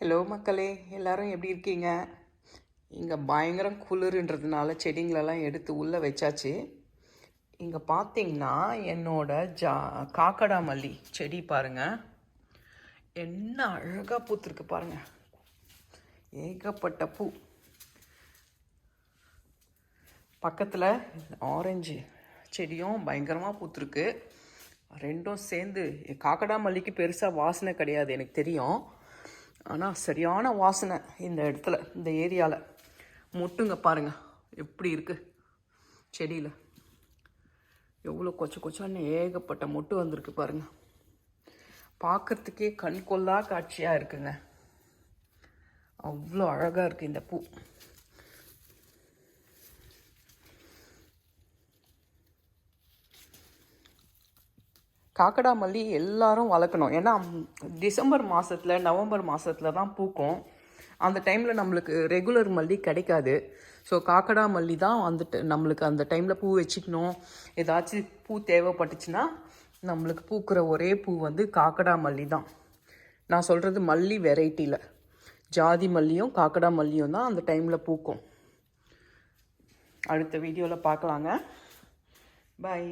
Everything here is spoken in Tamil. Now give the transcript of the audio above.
ஹலோ மக்களே. எல்லாரும் எப்படி இருக்கீங்க? இங்கே பயங்கரம் குளிருன்றதுனால செடிங்களெல்லாம் எடுத்து உள்ளே வச்சாச்சு. இங்கே பார்த்தீங்கன்னா என்னோட ஜா காக்கடா மல்லி செடி பாருங்கள் என்ன அழகாக பூத்துருக்கு பாருங்கள் ஏகப்பட்ட பூ. பக்கத்தில் ஆரஞ்சு செடியும் பயங்கரமாக பூத்துருக்கு. ரெண்டும் சேர்ந்து காக்கடா மல்லிக்கு பெருசாக வாசனை கிடையாது எனக்கு தெரியும். ஆனால் சரியான வாசனை இந்த இடத்துல இந்த ஏரியாவில் மொட்டுங்க பாருங்க எப்படி இருக்குது செடியில். எவ்வளோ கொச்ச கொச்சான்னு ஏகப்பட்ட மொட்டு வந்திருக்கு பாருங்கள் பார்க்கறதுக்கே கண் கொள்ளா காட்சியாக இருக்குங்க. அவ்வளோ அழகாக இருக்குது இந்த பூ. காக்கடா மல்லி எல்லாரும் வளர்க்கணும். ஏன்னா டிசம்பர் மாதத்தில் நவம்பர் மாதத்தில் தான் பூக்கும். அந்த டைமில் நம்மளுக்கு ரெகுலர் மல்லி கிடைக்காது. ஸோ காக்கடா மல்லி தான் வந்துட்டு நம்மளுக்கு அந்த டைமில் பூ வச்சுக்கணும். ஏதாச்சும் பூ தேவைப்பட்டுச்சுன்னா நம்மளுக்கு பூக்கிற ஒரே பூ வந்து காக்கடா மல்லி தான். நான் சொல்கிறது மல்லி வெரைட்டியில் ஜாதி மல்லியும் காக்கடா மல்லியும் தான் அந்த டைமில் பூக்கும். அடுத்த வீடியோவில் பார்க்கலாங்க. பாய்